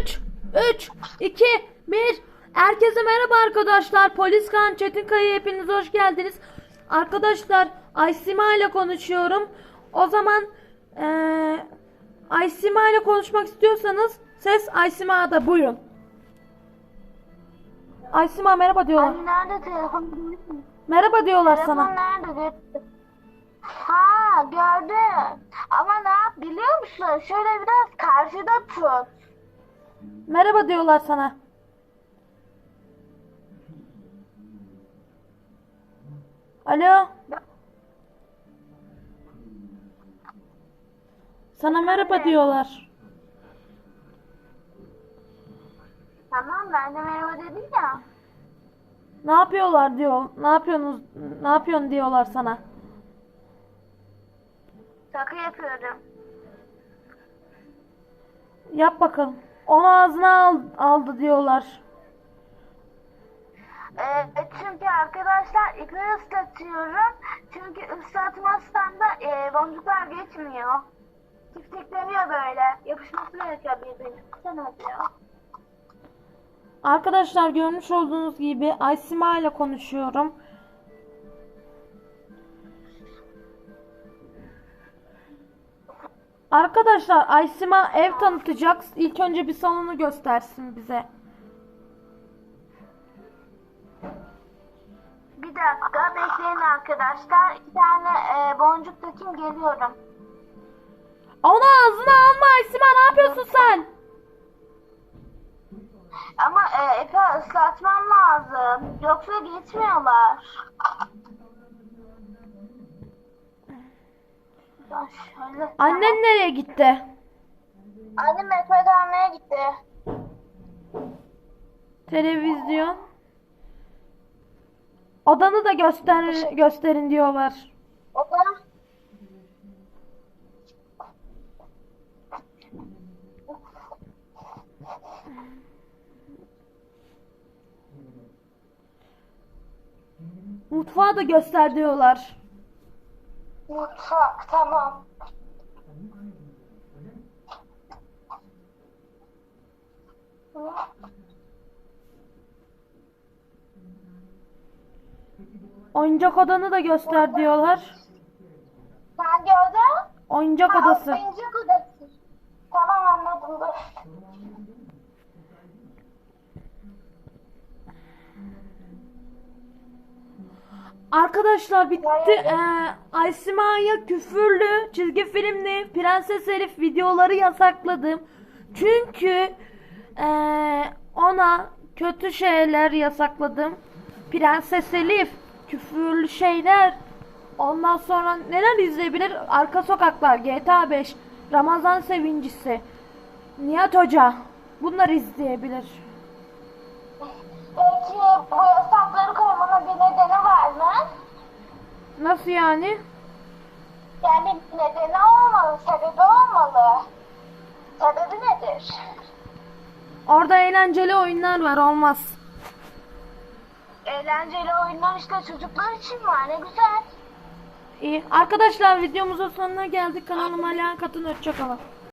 3, 3, 2, 1. Herkese merhaba arkadaşlar. Polis Kaan Çetinkaya hepiniz hoş geldiniz. Arkadaşlar Aysima ile konuşuyorum. O zaman eee Aysima ile konuşmak istiyorsanız ses Aysima'da buyurun. Aysima merhaba diyorlar. Ay nerede telefon? Merhaba diyorlar Telefon sana. nerede? Ha gördüm. Ama ne yap biliyor musun? Şöyle biraz karşıda tut. Merhaba diyorlar sana. Alo. Sana merhaba diyorlar. Tamam ben de merhaba dedim ya. Ne yapıyorlar diyor. Ne yapıyorsunuz? Ne yapıyorsun diyorlar sana. Şaka yapıyorum. Yap bakalım. Onu ağzına al, aldı diyorlar. Ee, çünkü arkadaşlar ipi ıslatıyorum. Çünkü ıslatmazsam da e, boncuklar geçmiyor. Tiftikleniyor böyle. Yapışması gerekiyor birbirine. Sen oluyor. Arkadaşlar görmüş olduğunuz gibi Aysima ile konuşuyorum. Arkadaşlar Aysima ev tanıtacak. İlk önce bir salonu göstersin bize. Bir dakika bekleyin arkadaşlar. İki tane e, boncuk takayım geliyorum. Onu ağzına alma Aysima ne yapıyorsun sen? Ama e, ipi ıslatmam lazım. Yoksa geçmiyorlar. Şöyle. Annen nereye gitti? Annem ekmek almaya gitti. Televizyon. Odanı da göster gösterin diyorlar. O da Mutfağı da göster diyorlar. Mutfak tamam. Oyuncak odanı da göster diyorlar. Hangi oda? Oyuncak Ha, odası. Oyuncak odası. Tamam anladım dur. Arkadaşlar bitti. Ee, Aysima'ya küfürlü, çizgi filmli, Prenses Elif videoları yasakladım. Çünkü ee, ona kötü şeyler yasakladım. Prenses Elif, küfürlü şeyler. Ondan sonra neler izleyebilir? Arka Sokaklar, GTA 5, Ramazan Sevincisi, Nihat Hoca. Bunları izleyebilir. Peki bu yasakları koymanın bir nedeni var mı? Nasıl yani? Yani nedeni olmalı, sebebi olmalı. Sebebi nedir? Orada eğlenceli oyunlar var olmaz. Eğlenceli oyunlar işte çocuklar için var ne güzel. İyi. Arkadaşlar videomuzun sonuna geldik. Kanalıma hala katın. Hoşçakalın.